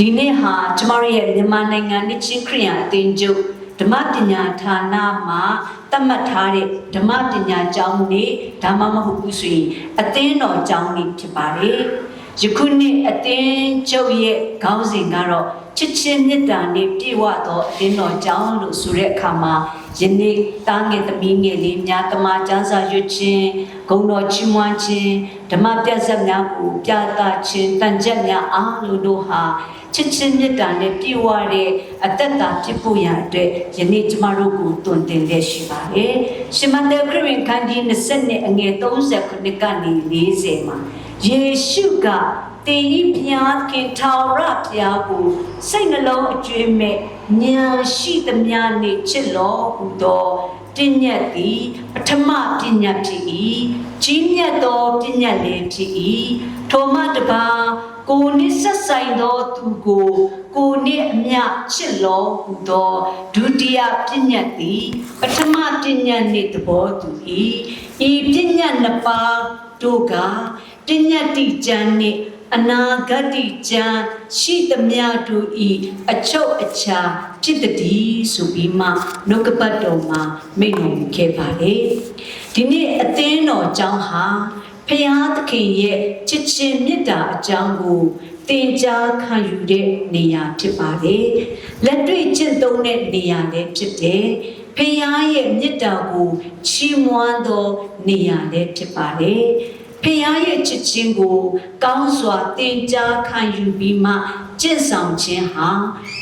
ဒီနေ့ဟာကျမတို့ရဲ့မြန်မာနိုင်ငံနှစ်ချင်းခရိယာအသင်းချုပ်ဓမ္မပညာဌာနမှာသတ်မှတ်ထားတဲ့ဓမ္မပညာကျောင်းနေ့ဒါမှမဟုတ်ဘူးဆိုရင်အသင်းတော်ကျောင်းနေ့ဖြစ်ပါတယ်ယခုနှစ်အသင်းချုပ်ရဲ့ခေါင်းစဉ်ကတော့ချစ်ချင်းမေတ္တာနဲ့ပြည့်ဝသောအသင်းတော်ကျောင်းလို့ဆိုတဲ့အခါမှာယနေ့တားငယ်သမီးငယ်လေးများတမန်ကျမ်းစာရွတ်ခြင်းဂုဏ်တော်ချီးမွမ်းခြင်းဓမ္မပြတ်ဆက်များကိုပြသခြင်းတန်ကြပ်များအားလုံးတို့ဟာ ချစ်ချင်းမြတ်တာနဲ့ပြည့်ဝတဲ့အသက်တာဖြစ်ဖို့ရန်အတွက်ယနေ့ကျမတို့ကိုတွင်တင်လက်ရှိပါတယ်။ရှမန်တဲ့ခရစ်ဝင်ခန်းကြီး20နဲ့အငယ်39ကနေ40မှာယေရှုကတင်ဤဘုရားခင်ထာဝရဘုရားကိုစိတ်နှလုံးအကျွေးမဲ့ဉာဏ်ရှိသမျှနှင့်ချစ်တော်ဟူသောပညာသည်ပထမပညာဖြစ်၏ကြီးမြတ်သောပညာလည်းဖြစ်၏ထိုမှတပါး ကိုနစ်ဆက်ဆိုင်သောသူကိုကိုနစ်အမြချစ်လောဟူသောဒုတိယပညာသည်ပထမပညာနှင့်သဘောတူ၏ဤပညာနှစ်ပါးတို့ကပညာတိကျမ်းနှင့်အနာဂတ်တိကျမ်းရှိသမျှတို့ဤအချုပ်အခြာဖြစ်တည်းဆိုပြီးမှနှုတ်ကပတ်တော်မှာမိန့်တော်မူခဲ့ပါလေဒီနေ့အသင်းတော်ကျောင်းဟာ ဖျားသခင်ရဲ့ချစ်ချင်းမေတ္တာအကြောင်းကိုသင်ကြားခံယူတဲ့နေရာဖြစ်ပါတယ်။လက်တွေ့ကျင့်သုံးတဲ့နေရာလည်းဖြစ်တယ်။ဖျားရဲ့မေတ္တာကိုချီးမွမ်းသောနေရာလည်းဖြစ်ပါတယ်။ဖျားရဲ့ချစ်ချင်းကိုကောင်းစွာသင်ကြားခံယူပြီးမှကျင့်ဆောင်ခြင်းဟာ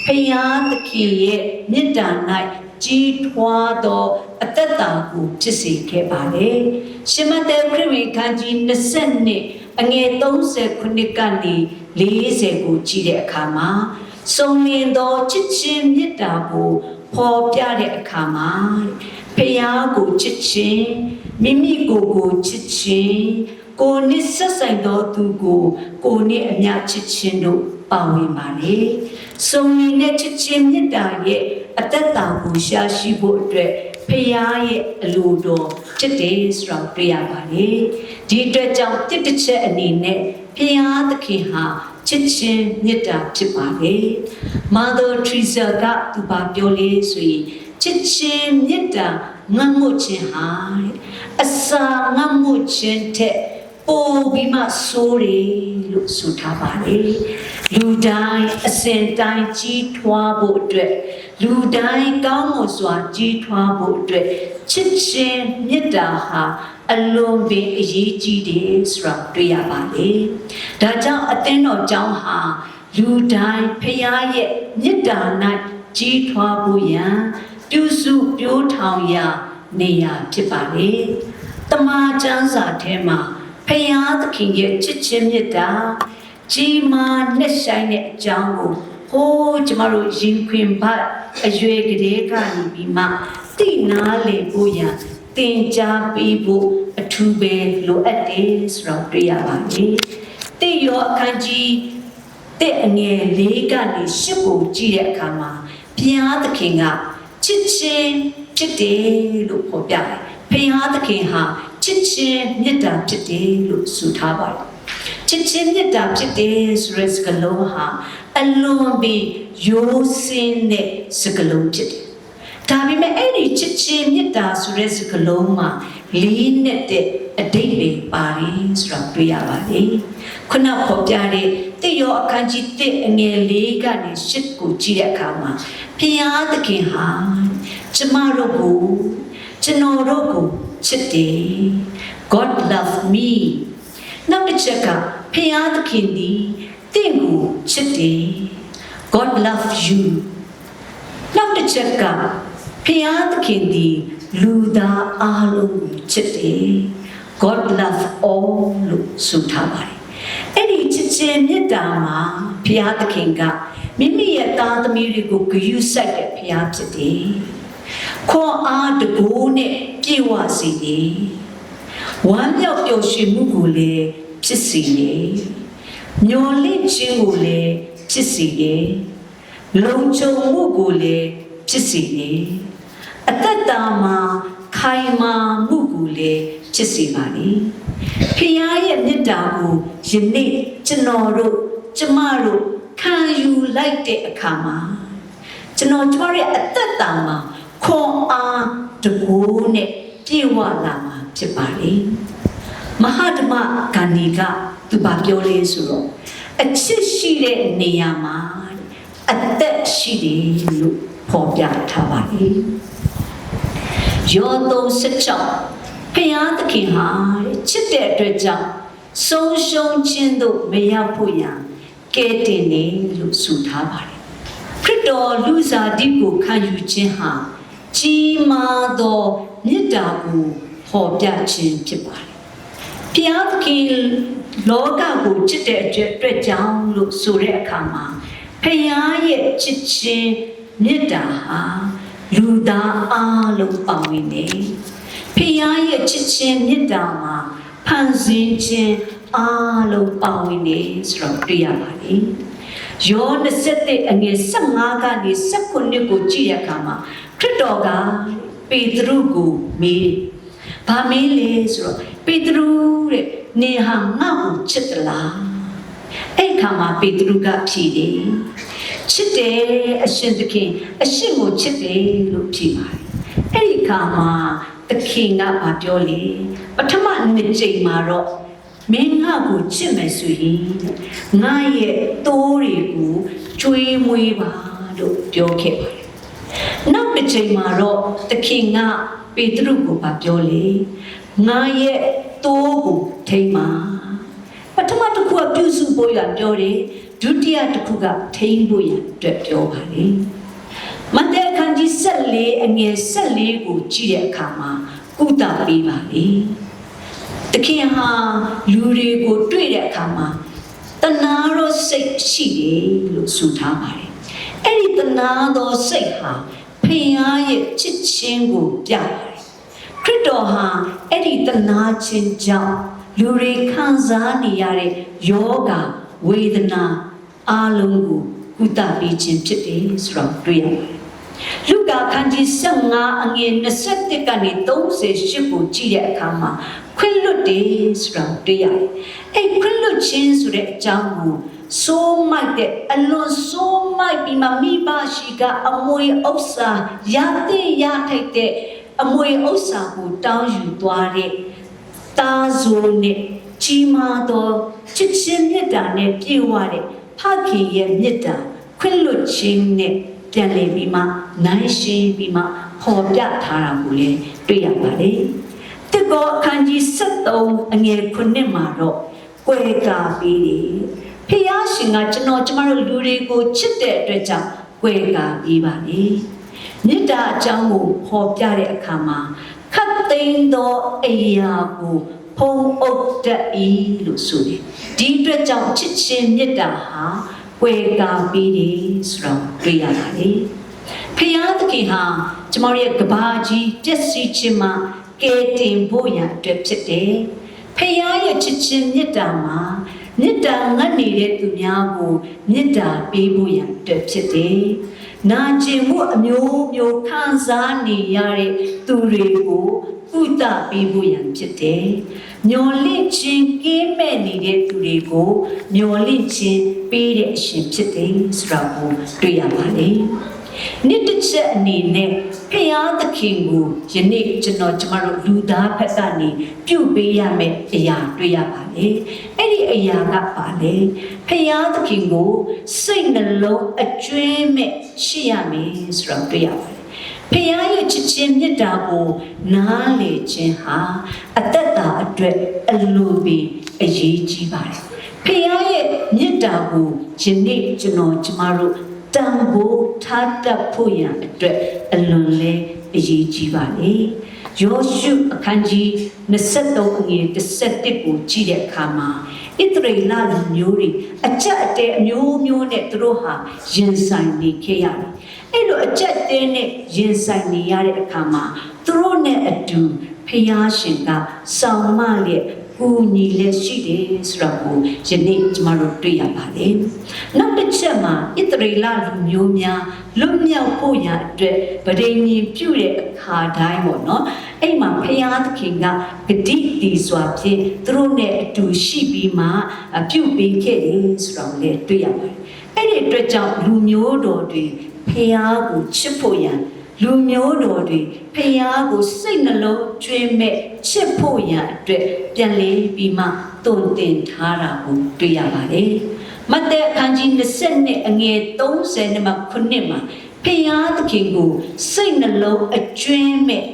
ဖျားသခင်ရဲ့မေတ္တာ၌ ကြီးထွားသောအသက်တာကိုဖြစ်စေခဲ့ပါလေ။ရှမတဲခရစ်ဝင်ခန်းကြီး20နှစ်အငယ်30ခုနှစ်ကနေ40ကိုကြည့်တဲ့အခါမှာစုံလင်သောချစ်ချင်းမေတ္တာကိုဖော်ပြတဲ့အခါမှာဖျားကိုချစ်ခြင်းမိမိကိုယ်ကိုချစ်ခြင်းကိုယ်နှစ်ဆက်ဆိုင်သောသူကိုကိုယ်နှစ်အမြချစ်ခြင်းတို့ပါဝင်ပါလေ။စုံလင်တဲ့ချစ်ချင်းမေတ္တာရဲ့ အသက်တာကိုရှာရှိဖို့အတွက်ဖခင်ရဲ့အလိုတော်ဖြစ်တယ်ဆိုတာကိုတွေ့ရပါတယ်။ဒီအတွက်ကြောင့်တစ်တစ်ချက်အနေနဲ့ဖခင်သခင်ဟာချစ်ချင်းမေတ္တာဖြစ်ပါလေ။ Mother Teresa ကသူပါပြောလေဆိုရင်ချစ်ချင်းမေတ္တာငတ်မှုခြင်းဟာတဲ့အစာငတ်မှုခြင်းထက် ပိုပြီးမှဆိုးတယ်လို့ဆိုထားပါတယ်လူတိုင်းအစဉ်တိုင်းကြီးထွားဖို့အတွက်လူတိုင်းကောင်းမွန်စွာကြီးထွားဖို့အတွက်ချစ်ချင်းမေတ္တာဟာအလွန်ပင်အရေးကြီးတယ်ဆိုတာတွေ့ရပါတယ်ဒါကြောင့်အသင်းတော်ကျောင်းဟာလူတိုင်းဖခင်ရဲ့မေတ္တာ၌ကြီးထွားဖို့ရန်ပြုစုပြိုးထောင်ရာနေရာဖြစ်ပါလေတမန်ကျမ်းစာထဲမှာ ဖယားသခင်ရဲ့ချစ်ချင်းမြတ်တာကြီးမားနှက်ဆိုင်တဲ့အကြောင်းကိုဟိုးကျမတို့ရင်ခွင်ဘတ်အရွယ်ကလေးကနေပြီးမှသိနာလေဖို့ရန်သင်ကြားပေးဖို့အထူးပဲလိုအပ်တယ်ဆိုတော့တွေ့ရပါတယ်။တိရောအခန်းကြီးတဲ့အငယ်လေးကနေရှစ်ကိုကြည့်တဲ့အခါမှာဘုရားသခင်ကချစ်ချင်းဖြစ်တယ်လို့ဖော်ပြတယ်။ဘုရားသခင်ဟာ ချစ်ချင်းမေတ္တာဖြစ်တယ်လို့ဆိုထားပါတယ်။ချစ်ချင်းမေတ္တာဖြစ်တယ်ဆိုတဲ့စကားလုံးဟာအလွန်ပြီးရိုးစင်းတဲ့စကားလုံးဖြစ်တယ်။ဒါပေမဲ့အဲ့ဒီချစ်ချင်းမေတ္တာဆိုတဲ့စကားလုံးမှာလေးနဲ့တဲ့အတိတ်ပဲပါတယ်ဆိုတော့တွေ့ရပါတယ်။ခုနဖော်ပြတဲ့တိရောအခန်းကြီး1အငယ်၄ကနေ8ကိုကြည့်တဲ့အခါမှာဖျားသခင်ဟာကျမတို့ကိုကျွန်တော်တို့ကို ချစ်တယ် God love me နောက်တစ်ချက်ကဖျားသခင်ဒီတင့်ကိုချစ်တယ် God love you နောက်တစ်ချက်ကဖျားသခင်ဒီလူသားအားလုံးကိုချစ်တယ် God love all လို့ဆိုထားပါတယ်အဲ့ဒီချစ်ခြင်းမေတ္တာမှာဘုရားသခင်ကမိမိရဲ့သားသမီးတွေကိုဂရုစိုက်တဲ့ဘုရားဖြစ်တယ်။ခွန်အားတကူနဲ့ ပြည့်ဝစေတယ်။ဝမ်းမြောက်ပျော်ရွှင်မှုကိုလည်းဖြစ်စေတယ်။မျော်လင့်ခြင်းကိုလည်းဖြစ်စေတယ်။လုံခြုံမှုကိုလည်းဖြစ်စေတယ်။အသက်တာမှာခိုင်မာမှုကိုလည်းဖြစ်စေပါလေ။ဖခင်ရဲ့မေတ္တာကိုယနေ့ကျွန်တော်တို့ကျမတို့ခံယူလိုက်တဲ့အခါမှာကျွန်တော်ကျမရဲ့အသက်တာမှာခွန်အား တကူနဲ့ပြေဝလာမှာဖြစ်ပါလေမဟာဓမ္မဂန္ဒီကသူဘာပြောလဲဆိုတော့အချစ်ရှိတဲ့နေရာမှာအသက်ရှိတယ်လို့ဖော်ပြထားပါလေယော36ဖယားသခင်ဟာချစ်တဲ့အတွက်ကြောင့်ဆုံးရှုံးခြင်းတို့မရောက်ဖို့ရန်ကဲတင်နေလို့ဆိုထားပါတယ်ခရစ်တော်လူစားတိကိုခံယူခြင်းဟာ ကြီးမားသောမေတ္တာကိုဖော်ပြခြင်းဖြစ်ပါတယ်ဖယားသခင်လောကကိုချစ်တဲ့အတွက်အတွက်ကြောင့်လို့ဆိုတဲ့အခါမှာဖယားရဲ့ချစ်ခြင်းမေတ္တာဟာလူသားအားလုံးပါဝင်နေဖယားရဲ့ချစ်ခြင်းမေတ္တာမှာဖန်ဆင်းခြင်းအားလုံးပါဝင်နေဆိုတော့တွေ့ရပါတယ် ယော27အငယ်15ကနေ19ကိုကြည့်ရအခါမှာခရစ်တော်ကပေတရုကိုမေး။ဘာမေးလဲဆိုတော့ပေတရုတဲ့နေဟာငါ့ကိုချစ်သလား။အဲ့ခါမှာပေတရုကဖြေတယ်။ချစ်တယ်အရှင်သခင်အရှင်ကိုချစ်တယ်လို့ဖြေပါတယ်။အဲ့ဒီခါမှာသခင်ကဘာပြောလဲ။ပထမနှစ်ကြိမ်မှာတော့ မင်းငါ့ကိုချစ်မယ်ဆိုရင်ငါရဲ့တိုးတွေကိုကျွေးမွေးပါလို့ပြောခဲ့ပါတယ်။နောက်တစ်ချိန်မှာတော့သခင်ကပေတရုကိုပြောလေငါရဲ့တိုးကိုထိမ့်ပါပထမတစ်ခုကပြုစုဖို့ရပြောတယ်ဒုတိယတစ်ခုကထိမ့်ဖို့ရအတွက်ပြောပါလေမဿဲခန်းကြီး14အငယ်14ကိုကြည့်တဲ့အခါမှာကုသပေးပါလေ တခင်ဟာလူတွေကိုတွေ့တဲ့အခါမှာတနာရောစိတ်ရှိတယ်လို့ဆိုထားပါတယ်အဲ့ဒီတနာသောစိတ်ဟာဖခင်ရဲ့ချစ်ခြင်းကိုပြပါတယ်ခရစ်တော်ဟာအဲ့ဒီတနာခြင်းကြောင့်လူတွေခံစားနေရတဲ့ယောဂဝေဒနာအလုံးကိုကုသပေးခြင်းဖြစ်တယ်ဆိုတော့တွေ့ရပါတယ် လူကာခန်းကြီး15အငယ်21ကနေ38ကိုကြည့်တဲ့အခါမှာခွင့်လွတ်တယ်ဆိုတာတွေ့ရတယ်။အဲ့ခွင့်လွတ်ခြင်းဆိုတဲ့အကြောင်းကိုစိုးမိုက်တဲ့အလွန်စိုးမိုက်ပြီးမှမိဘရှိကအမွေဥစ္စာရတဲ့ရထိုက်တဲ့အမွေဥစ္စာကိုတောင်းယူသွားတဲ့တာဇိုနဲ့ကြီးမားသောချစ်ချင်းမေတ္တာနဲ့ပြည့်ဝတဲ့ဖခင်ရဲ့မေတ္တာခွင့်လွတ်ခြင်းနဲ့ ပြန်လည်ပြီးမှနိုင်ရှင်းပြီးမှပေါ်ပြထားတာကိုလည်းတွေ့ရပါတယ်။တက်ကောအခန်းကြီး73အငယ်9မှာတော့ကွယ်ကာပြီးတယ်။ဖះရှင်ကကျွန်တော်ကျမတို့လူတွေကိုချစ်တဲ့အတွက်ကြောင့်ကွယ်ကာပြီးပါလေ။မေတ္တာအကြောင်းကိုပေါ်ပြတဲ့အခါမှာခတ်သိမ်းသောအရာကိုဖုံးအုပ်တတ်၏လို့ဆိုတယ်။ဒီအတွက်ကြောင့်ချစ်ခြင်းမေတ္တာဟာ ကွယ်ကာပြီးတယ်ဆိုတော့တွေ့ရတာလေဖယားသခင်ဟာကျမတို့ရဲ့ကဘာကြီးပြည့်စည်ခြင်းမှာကဲတင်ဖို့ရန်အတွက်ဖြစ်တယ်ဖယားရဲ့ချစ်ခြင်းမေတ္တာမှာ မေတ္တာငတ်နေတဲ့သူများကိုမေတ္တာပေးဖို့ရန်အတွက်ဖြစ်တယ်နာကျင်မှုအမျိုးမျိုးခံစားနေရတဲ့သူတွေကိုကုသပေးဖို့ရန်ဖြစ်တယ်။မျော်လင့်ခြင်းကင်းမဲ့နေတဲ့သူတွေကိုမျော်လင့်ခြင်းပေးတဲ့အရှင်ဖြစ်တယ်ဆိုတာကိုတွေ့ရပါတယ်။ နေ့တစ်ချက်အနေနဲ့ဖရာသခင်ကိုယနေ့ကျွန်တော်ကျမတို့လူသားဘက်ကနေပြုပေးရမယ့်အရာတွေ့ရပါလေ။အဲ့ဒီအရာကပါလေဖရာသခင်ကိုစိတ်နှလုံးအကျွမ်းမဲ့ရှိရမယ်ဆိုတော့တွေ့ရပါတယ်ဖခင်ရဲ့ချစ်ခြင်းမေတ္တာကိုနားလေခြင်းဟာအသက်တာအတွက်အလိုပင်အရေးကြီးပါတယ်ဖခင်ရဲ့မေတ္တာကိုယနေ့ကျွန်တော်ကျမတို့ တန်ဖိုးထားတတ်ဖို့ရန်အတွက်အလွန်လဲအရေးကြီးပါလေယောရှုအခန်းကြီး23အငယ်17ကိုကြည့်တဲ့အခါမှာဣသရေလလူမျိုးတွေအကြက်အတဲအမျိုးမျိုးနဲ့သူတို့ဟာရင်ဆိုင်နေခဲ့ရတယ်။အဲ့လိုအကြက်တဲနဲ့ရင်ဆိုင်နေရတဲ့အခါမှာသူတို့နဲ့အတူဖျားရှင်ကစောင့်မလျက် ကူညီလက်ရှိတယ်ဆိုတော့ကိုယနေ့ကျမတို့တွေ့ရပါတယ်။နောက်တစ်ချက်မှာဣသရေလလူမျိုးများလွတ်မြောက်ဖို့ရအတွက်ဗဒိညင်ပြုတဲ့အခါတိုင်းပေါ့နော်။အဲ့မှာဖယားသခင်ကဂတိတီစွာဖြင့်သူတို့နဲ့အတူရှိပြီးမှပြုပေးခဲ့တယ်ဆိုတော့လည်းတွေ့ရပါတယ်။အဲ့ဒီအတွက်ကြောင့်လူမျိုးတော်တွေဖျားကိုချစ်ဖို့ရန် လူမျိုးတော်တွေဖျားကိုစိတ်နှလုံးကျွေးမဲ့ချစ်ဖို့ရန်အတွက်ပြန်လည်ပြီးမှတုံတင်ထားတာကိုတွေ့ရပါတယ်မဿဲအခန်းကြီး20နဲ့အငယ်30နဲ့မှ9မှာဖျားသခင်ကိုစိတ်နှလုံးအကျွေးမဲ့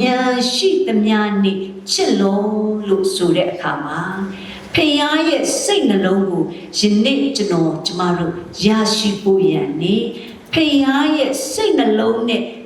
ညာရှိသမျှနဲ့ချစ်လို့လို့ဆိုတဲ့အခါမှာဖခင်ရဲ့စိတ်နှလုံးကိုယနေ့ကျွန်တော်ကျမတို့ရရှိဖို့ရန်နေဖခင်ရဲ့စိတ်နှလုံးနဲ့ထပ်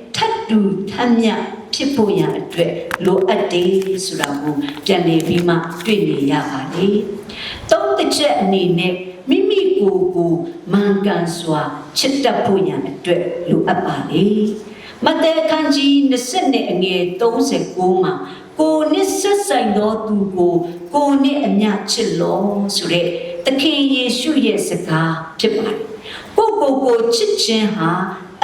တူထမ်းမြဖြစ်ဖို့ရန်အတွက်လိုအပ်တယ်ဆိုတာကိုပြန်လည်ပြီးမှတွေ့နေရပါလေ။သုံးတစ်ချက်အနေနဲ့မိမိကိုယ်ကိုမှန်ကန်စွာချစ်တတ်ဖို့ရန်အတွက်လိုအပ်ပါလေ။မဿဲခန်းကြီး20နဲ့အငယ်39မှာကိုနှစ်ဆက်ဆိုင်သောသူကိုကိုနှစ်အမျှချစ်လို့ဆိုတဲ့သခင်ယေရှုရဲ့စကားဖြစ်ပါတယ်။ကိုကိုကိုချစ်ခြင်းဟာ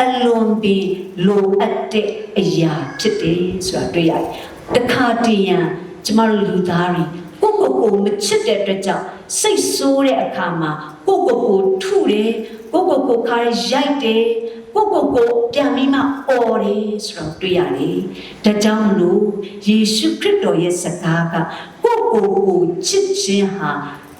အလွန်ပင်လိုအပ်တဲ့အရာဖြစ်တယ်ဆိုတာတွေ့ရတယ်။တခါတည်းရန်ကျမတို့လူသားတွေကိုကိုကိုမချစ်တဲ့အတွက်ကြောင့်စိတ်ဆိုးတဲ့အခါမှာကိုကိုကိုထုတယ်ကိုကိုကိုခါရိုက်တယ်ကိုကိုကိုပြန်ပြီးမှအော်တယ်ဆိုတော့တွေ့ရတယ်။ဒါကြောင့်မလို့ယေရှုခရစ်တော်ရဲ့စကားကကိုကိုကိုချစ်ခြင်းဟာ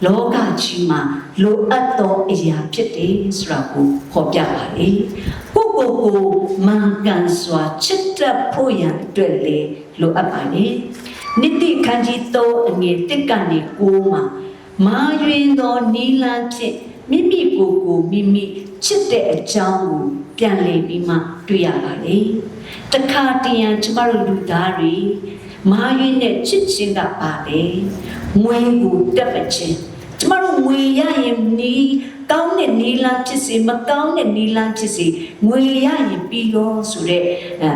လောကကြီးမှာလိုအပ်သောအရာဖြစ်တယ်ဆိုတာကိုဖော်ပြပါလေ။ကိုကိုကိုမှန်ကန်စွာချစ်တတ်ဖို့ရန်အတွက်လေလိုအပ်ပါလေ။နိတိခန်းကြီး3အငယ်1ကနေ9မှာမာယွင်သောနီလန်းဖြင့်မိမိကိုယ်ကိုမိမိချစ်တဲ့အကြောင်းကိုပြန်လည်ပြီးမှတွေ့ရပါလေ။တခါတရံကျမတို့လူသားတွေမာယွင်နဲ့ချစ်ခြင်းကပါလေ။ငွေကိုတက်ပခြင်း ကျမတို့ငွေရရင်နီးကောင်းတဲ့နီလန်းဖြစ်စေမကောင်းတဲ့နီလန်းဖြစ်စေငွေရရင်ပြီးရောဆိုတဲ့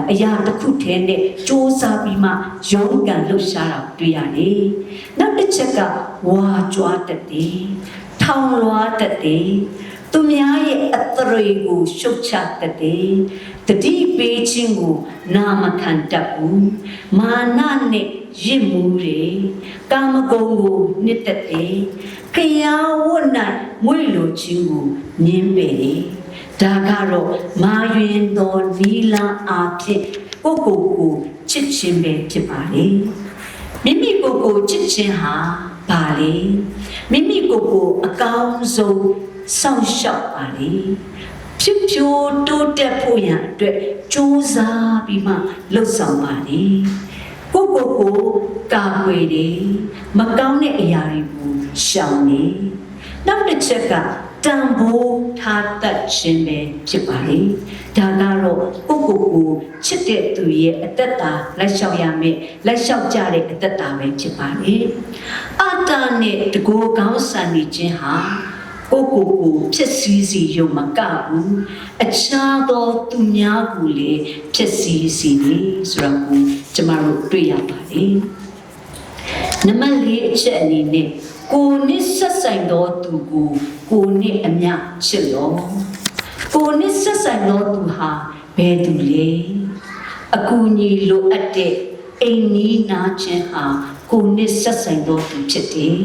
အရာတစ်ခုတည်းနဲ့စ조사ပြီးမှရုန်းကန်လှုပ်ရှားတာတွေ့ရတယ်။နောက်တစ်ချက်ကဝါကြွားတတ်တယ်။ထောင်လွှားတတ်တယ်။သူများရဲ့အသရေကိုရှုတ်ချတတ်တယ်။တတိပေးခြင်းကိုနာမခံတတ်ဘူး။မာနနဲ့ရစ်မှုတွေကာမဂုဏ်ကိုနှစ်သက်တယ်။ ဖျားဝတ်၌မွေလိုခြင်းကိုညင်းပယ်တယ်။ဒါကတော့မာယွင်သောနီလာအားဖြင့်ကိုကိုကိုချစ်ခြင်းပဲဖြစ်ပါလေ။မိမိကိုယ်ကိုချစ်ခြင်းဟာပါလေမိမိကိုယ်ကိုအကောင်းဆုံးစောင့်ရှောက်ပါလေဖြစ်ဖြိုးတိုးတက်ဖို့ရန်အတွက်ကြိုးစားပြီးမှလှုပ်ဆောင်ပါလေ ကိုကိုကိုကာကွယ်တယ်မကောင်းတဲ့အရာတွေကိုရှောင်နေနောက်တစ်ချက်ကတန်ဖိုးထားတတ်ခြင်းပဲဖြစ်ပါလေဒါကတော့ကိုကိုကိုချစ်တဲ့သူရဲ့အသက်တာလက်လျှောက်ရမယ်လက်လျှောက်ကြတဲ့အသက်တာပဲဖြစ်ပါလေအတာနဲ့တကိုယ်ကောင်းဆန်နေခြင်းဟာကိုကိုကိုဖြစ်စည်းစီရုံမကဘူးအခြားသောသူများကိုလည်းဖြစ်စည်းစီနေဆိုတော့ ကိုကျမတို့တွေ့ရပါတယ်နံပါတ်၄အချက်အနေနဲ့ကိုနှစ်ဆက်ဆိုင်သောသူကိုကိုနှစ်အမြချစ်လို့ကိုနှစ်ဆက်ဆိုင်သောသူဟာဘယ်သူလဲအကူအညီလိုအပ်တဲ့အိမ်နီးနာခြင်းဟာကိုနှစ်ဆက်ဆိုင်သောသူဖြစ်တယ်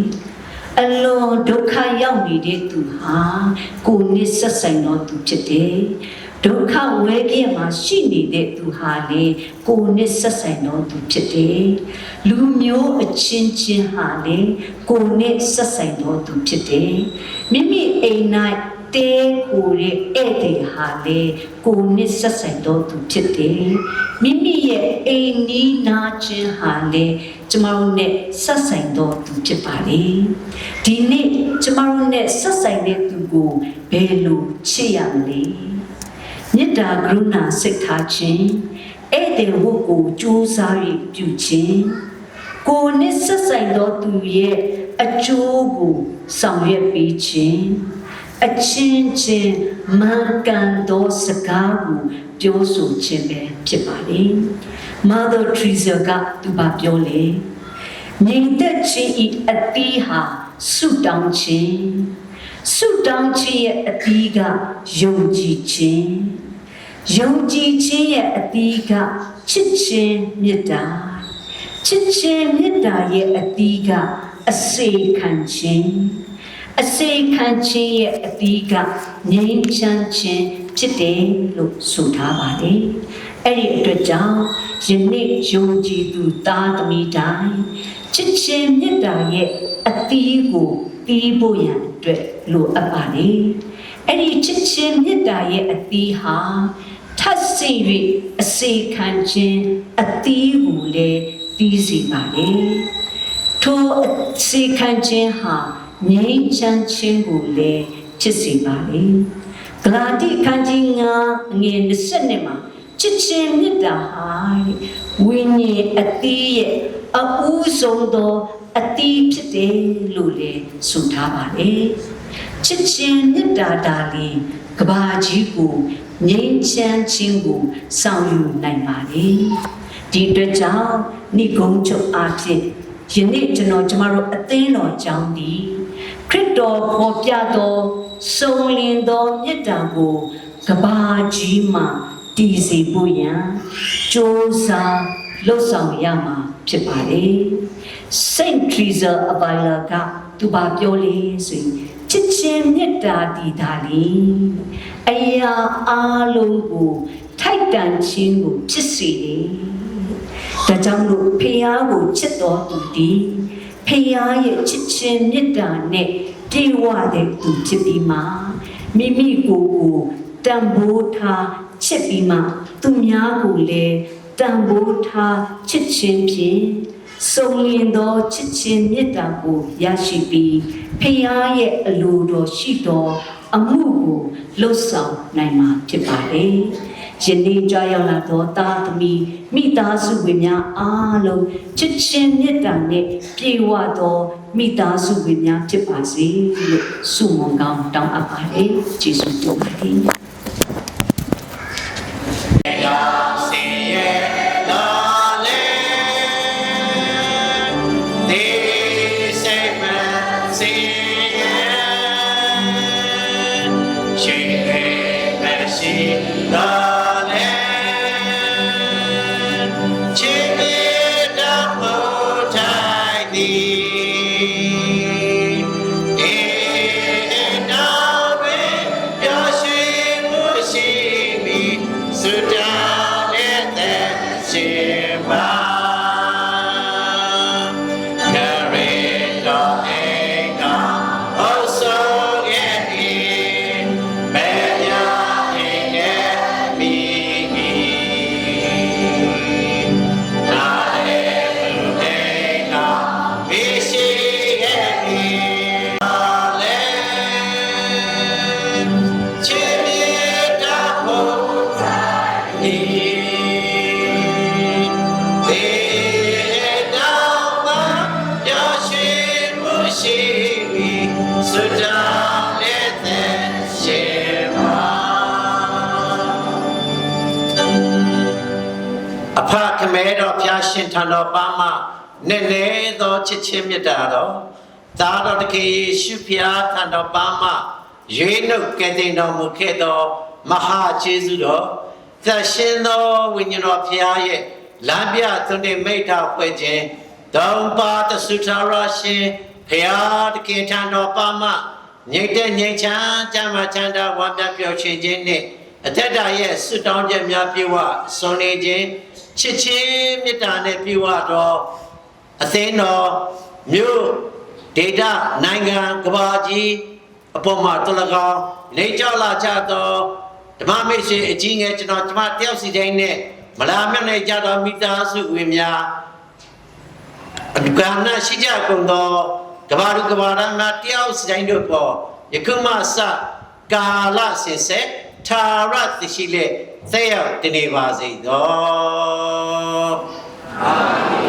အလွန်ဒုက္ခရောက်နေတဲ့သူဟာကိုနှစ်ဆက်ဆိုင်သောသူဖြစ်တယ် ဒုက္ခဝဲပြည့်မှာရှိနေတဲ့သူဟာလေကိုနဲ့ဆက်ဆိုင်တော်သူဖြစ်တယ်။လူမျိုးအချင်းချင်းဟာလေကိုနဲ့ဆက်ဆိုင်တော်သူဖြစ်တယ်။မိမိအိမ်၌တဲကိုရဲ့ဧည့်သည်ဟာလေကိုနဲ့ဆက်ဆိုင်တော်သူဖြစ်တယ်။မိမိရဲ့အိမ်နီးနာချင်းဟာလေကျမတို့နဲ့ဆက်ဆိုင်တော်သူဖြစ်ပါလေ။ဒီနေ့ကျမတို့နဲ့ဆက်ဆိုင်တဲ့သူကိုဘယ်လိုချစ်ရမလဲ။ မေတ္တာကရုဏာစိတ်ထားခြင်းဧည့်သည်ဝတ်ကိုကြိုးစား၍ပြုခြင်းကိုယ်နှင့်ဆက်ဆိုင်သောသူရဲ့အကျိုးကိုဆောင်ရွက်ပေးခြင်းအချင်းချင်းမှန်ကန်သောစကားကိုပြောဆိုခြင်းပဲဖြစ်ပါလေ Mother Teresa ကသူပါပြောလေငြိမ်သက်ခြင်းဤအသီးဟာဆုတောင်းခြင်း ဆုတောင်းခြင်းရဲ့အသီးကယုံကြည်ခြင်းယုံကြည်ခြင်းရဲ့အသီးကချစ်ခြင်းမေတ္တာချစ်ခြင်းမေတ္တာရဲ့အသီးကအစေခံခြင်းအစေခံခြင်းရဲ့အပြီးကငြိမ်းချမ်းခြင်းဖြစ်တယ်လို့ဆိုထားပါတယ်အဲ့ဒီအတွက်ကြောင့်ယနေ့ယုံကြည်သူသားသမီးတိုင်းချစ်ချင်းမေတ္တာရဲ့အသီးကိုတီးဖို့ရန်အတွက် လိုအပ်ပါတယ်အဲ့ဒီချစ်ချင်းမေတ္တာရဲ့အသီးဟာထပ်စီ၍အစေခံခြင်းအသီးကိုလည်းပြီးစီပါလေထိုအစေခံခြင်းဟာငြိမ်းချမ်းခြင်းကိုလည်းဖြစ်စေပါလေဂလာတိခန်းကြီးငါငွေ20နဲ့မှာချစ်ချင်းမေတ္တာဟာဝိညာဉ်အသီးရဲ့အဦးဆုံးသောအသီးဖြစ်တယ်လို့လည်းဆိုထားပါတယ် ချစ်ချင်းမေတ္တာဒါလီကဘာကြီးကိုငြိမ်းချမ်းခြင်းကိုဆောင်ယူနိုင်ပါလေဒီအတွက်ကြောင့်ဏိဂုံးချုပ်အားဖြင့်ယနေ့ကျွန်တော်ကျမတို့အသင်းတော်ကြောင်းဒီခရစ်တော်ပေါ်ပြသောစုံလင်သောမေတ္တာကိုကဘာကြီးမှာတည်စေဖို့ရန်ကြိုးစားလှုပ်ဆောင်ရမှာဖြစ်ပါလေစိတ်ထရီဇာအဘိုင်လာကသူပါပြောလေဆိုရင် ချစ်ချင်းမေတ္တာတည်တာလေအရာအလုံးကိုထိုက်တန်ခြင်းကိုဖြစ်စေတယ်ဒါကြောင့်လို့ဖះကိုချစ်တော်သူဒီဖះရဲ့ချစ်ချင်းမေတ္တာနဲ့ပြေဝတဲ့သူဖြစ်ပြီးမှမိမိကိုယ်ကိုတန်ဖိုးထားချစ်ပြီးမှသူများကိုလည်းတန်ဖိုးထားချစ်ခြင်းဖြင့် စုံလင်သောချစ်ခြင်းမေတ္တာကိုရရှိပြီးဖခင်ရဲ့အလိုတော်ရှိတော်အမှုကိုလှုပ်ဆောင်နိုင်မှာဖြစ်ပါလေ။ယနေ့ကြွရောက်လာသောတာသမီမိသားစုဝင်များအားလုံးချစ်ခြင်းမေတ္တာနဲ့ပြေဝသောမိသားစုဝင်များဖြစ်ပါစေလို့ဆုမွန်ကောင်းတောင်းအပ်ပါတယ်။ယေရှုတော်ပါလေ။စ မဲတော်ဖျားရှင်ထံတော်ပါမနည်းနည်းသောချစ်ချင်းမြတ်တာတော်သားတော်တကယ်ယေရှုဖျားထံတော်ပါမရွေးနှုတ်ကဲ့တင်တော်မူခဲ့သောမဟာကျေးဇူးတော်သရှင်သောဝိညာဉ်တော်ဖျားရဲ့လမ်းပြသွန်တဲ့မိဋ္ဌာဖွဲ့ခြင်းတောင်ပါတသုထာရရှင်ဖျားတခင်ထံတော်ပါမငြိတ်တဲ့ငြိမ်ချမ်းချမ်းသာချမ်းသာဝမ်းမြောက်ပျော်ရွှင်ခြင်းနှင့်အထက်တာရဲ့ဆုတောင်းချက်များပြေဝဆွန်နေခြင်း ချစ်ချင်းမေတ္တာနဲ့ပြေဝတော်အသင်းတော်မြို့ဒေတာနိုင်ငံကဘာကြီးအပေါ်မှာတလကောင်နေကြောက်လာကြတော့ဓမ္မမိတ်ဆွေအကြီးငယ်ကျွန်တော်ကျမတယောက်စီတိုင်းနဲ့မလာမျက်နှာကြတော့မိသားစုဝင်များအဒုက္ခနာရှိကြကုန်သောကဘာလူကဘာရမတယောက်စီတိုင်းတို့ပေါ်ယခုမှစကာလစင်ဆက်သာရသိရှိလေ သက်ရောက်တည်နေပါစေသောအာ